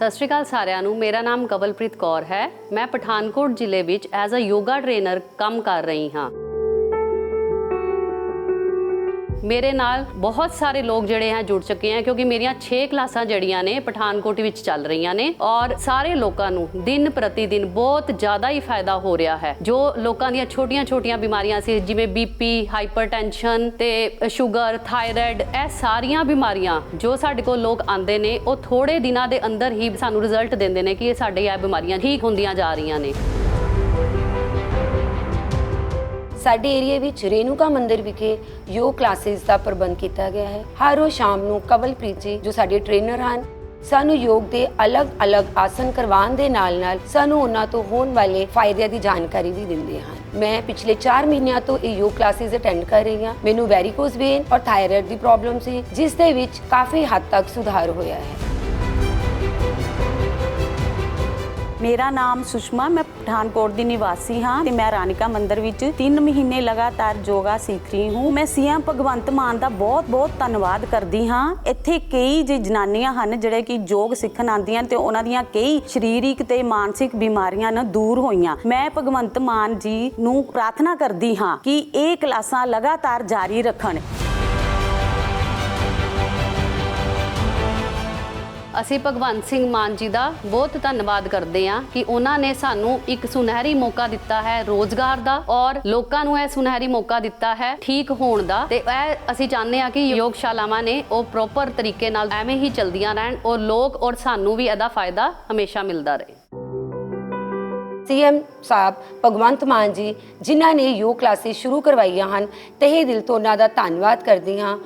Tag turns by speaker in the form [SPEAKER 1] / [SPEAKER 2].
[SPEAKER 1] ਸਤਿ ਸ਼੍ਰੀ ਅਕਾਲ ਸਾਰਿਆਂ ਨੂੰ। ਮੇਰਾ ਨਾਮ ਕਵਲਪ੍ਰੀਤ ਕੌਰ ਹੈ। ਮੈਂ ਪਠਾਨਕੋਟ ਜ਼ਿਲ੍ਹੇ ਵਿੱਚ ਐਜ਼ ਅ ਯੋਗਾ ਟ੍ਰੇਨਰ ਕੰਮ ਕਰ ਰਹੀ ਹਾਂ। ਮੇਰੇ ਨਾਲ ਬਹੁਤ ਸਾਰੇ ਲੋਕ ਜਿਹੜੇ ਹੈ ਜੁੜ ਚੁੱਕੇ ਹੈ ਕਿਉਂਕਿ ਮੇਰੀਆਂ 6 ਕਲਾਸਾਂ ਜਿਹੜੀਆਂ ਨੇ, ਪਠਾਨਕੋਟ ਵਿੱਚ ਚੱਲ ਰਹੀਆਂ ਨੇ ਔਰ ਸਾਰੇ ਲੋਕਾਂ ਨੂੰ ਦਿਨ ਪ੍ਰਤੀ ਦਿਨ ਬਹੁਤ ਜ਼ਿਆਦਾ ਹੀ ਫਾਇਦਾ ਹੋ ਰਿਹਾ ਹੈ। ਜੋ ਲੋਕਾਂ ਦੀਆਂ ਛੋਟੀਆਂ-ਛੋਟੀਆਂ ਬਿਮਾਰੀਆਂ ਸੀ, ਜਿਵੇਂ ਬੀਪੀ ਹਾਈਪਰਟੈਂਸ਼ਨ ਤੇ ਸ਼ੂਗਰ, ਥਾਇਰਾਇਡ, ਇਹ ਸਾਰੀਆਂ ਬਿਮਾਰੀਆਂ ਜੋ ਸਾਡੇ ਕੋਲ ਲੋਕ ਆਂਦੇ ਨੇ, ਉਹ ਥੋੜੇ ਦਿਨਾਂ ਦੇ ਅੰਦਰ ਹੀ ਸਾਨੂੰ ਰਿਜ਼ਲਟ ਦਿੰਦੇ ਨੇ ਕਿ ਇਹ ਸਾਡੇ ਇਹ ਬਿਮਾਰੀਆਂ ਠੀਕ ਹੁੰਦੀਆਂ ਜਾ ਰਹੀਆਂ ਨੇ।
[SPEAKER 2] ਸਾਡੇ ਏਰੀਆ ਵਿੱਚ ਰੇਨੂਕਾ ਮੰਦਿਰ ਵਿਖੇ ਯੋਗ ਕਲਾਸਿਸ ਦਾ ਪ੍ਰਬੰਧ ਕੀਤਾ ਗਿਆ ਹੈ। ਹਰ ਰੋਜ਼ ਸ਼ਾਮ ਨੂੰ ਕਵਲਪ੍ਰੀਤ ਜੀ, ਜੋ ਸਾਡੇ ਟ੍ਰੇਨਰ ਹਨ, ਸਾਨੂੰ ਯੋਗ ਦੇ ਅਲੱਗ-ਅਲੱਗ ਆਸਨ ਕਰਵਾਉਣ ਦੇ ਨਾਲ-ਨਾਲ ਸਾਨੂੰ ਉਹਨਾਂ ਤੋਂ ਹੋਣ ਵਾਲੇ ਫਾਇਦਿਆਂ ਦੀ ਜਾਣਕਾਰੀ ਵੀ ਦਿੰਦੇ ਹਨ। ਮੈਂ ਪਿਛਲੇ 4 ਮਹੀਨਿਆਂ ਤੋਂ ਇਹ ਯੋਗ ਕਲਾਸਿਸ ਅਟੈਂਡ ਕਰ ਰਹੀ ਹਾਂ। ਮੈਨੂੰ ਵੈਰੀਕੋਸ ਵੇਨ ਔਰ ਥਾਇਰਾਇਡ ਦੀ ਪ੍ਰੋਬਲਮ ਸੀ, ਜਿਸ ਦੇ ਵਿੱਚ ਕਾਫੀ ਹੱਦ ਤੱਕ ਸੁਧਾਰ ਹੋਇਆ ਹੈ।
[SPEAKER 3] ਮੇਰਾ ਨਾਮ ਸੁਸ਼ਮਾ, ਮੈਂ ਪਠਾਨਕੋਟ ਦੀ ਨਿਵਾਸੀ ਹਾਂ ਤੇ ਮੈਂ ਰਾਨਿਕਾ ਮੰਦਿਰ ਵਿੱਚ 3 ਮਹੀਨੇ ਲਗਾਤਾਰ ਯੋਗਾ ਸਿੱਖ ਰਹੀ ਹੂੰ। ਮੈਂ ਸੀਐਮ ਭਗਵੰਤ ਮਾਨ ਦਾ ਬਹੁਤ-ਬਹੁਤ ਧੰਨਵਾਦ ਕਰਦੀ ਹਾਂ। ਇੱਥੇ ਕਈ ਜੇ ਜਨਾਨੀਆਂ ਹਨ ਜਿਹੜੇ ਕਿ ਯੋਗ ਸਿੱਖਣ ਆਉਂਦੀਆਂ ਤੇ ਉਹਨਾਂ ਦੀਆਂ ਕਈ ਸਰੀਰਿਕ ਤੇ ਮਾਨਸਿਕ ਬਿਮਾਰੀਆਂ ਨਾ ਦੂਰ ਹੋਈਆਂ। ਮੈਂ ਭਗਵੰਤ ਮਾਨ ਜੀ ਨੂੰ ਪ੍ਰਾਰਥਨਾ ਕਰਦੀ ਹਾਂ ਕਿ ਇਹ ਕਲਾਸਾਂ ਲਗਾਤਾਰ ਜਾਰੀ ਰੱਖਣ।
[SPEAKER 1] ਅਸੀਂ ਭਗਵੰਤ ਸਿੰਘ ਮਾਨ ਜੀ ਦਾ ਬਹੁਤ ਧੰਨਵਾਦ ਕਰਦੇ ਹਾਂ ਕਿ ਉਹਨਾਂ ਨੇ ਸਾਨੂੰ ਇੱਕ ਸੁਨਹਿਰੀ ਮੌਕਾ ਦਿੱਤਾ ਹੈ ਰੋਜ਼ਗਾਰ ਦਾ ਔਰ ਲੋਕਾਂ ਨੂੰ ਇਹ ਸੁਨਹਿਰੀ ਮੌਕਾ ਦਿੱਤਾ ਹੈ ਠੀਕ ਹੋਣ ਦਾ ਤੇ ਇਹ ਅਸੀਂ ਚਾਹੁੰਦੇ ਹਾਂ ਕਿ ਯੋਗਸ਼ਾਲਾਵਾਂ ਨੇ ਉਹ ਪ੍ਰੋਪਰ ਤਰੀਕੇ ਨਾਲ ਐਵੇਂ ਹੀ ਚਲਦੀਆਂ ਰਹਿਣ ਔਰ ਲੋਕ ਔਰ ਸਾਨੂੰ ਵੀ ਇਹਦਾ ਫਾਇਦਾ ਹਮੇਸ਼ਾ ਮਿਲਦਾ ਰਹੇ।
[SPEAKER 2] ਸੀਐਮ ਸਾਹਿਬ, ਭਗਵੰਤ ਮਾਨ ਜੀ, ਜਿਨ੍ਹਾਂ ਨੇ ਯੋਗ ਕਲਾਸਿਸ ਸ਼ੁਰੂ ਕਰਵਾਈਆਂ ਹਨ ਤਹਿ ਦਿਲ ਤੋਂ ਉਹਨਾਂ ਦਾ ਧੰਨਵਾਦ ਕਰਦੀ ਹਾਂ।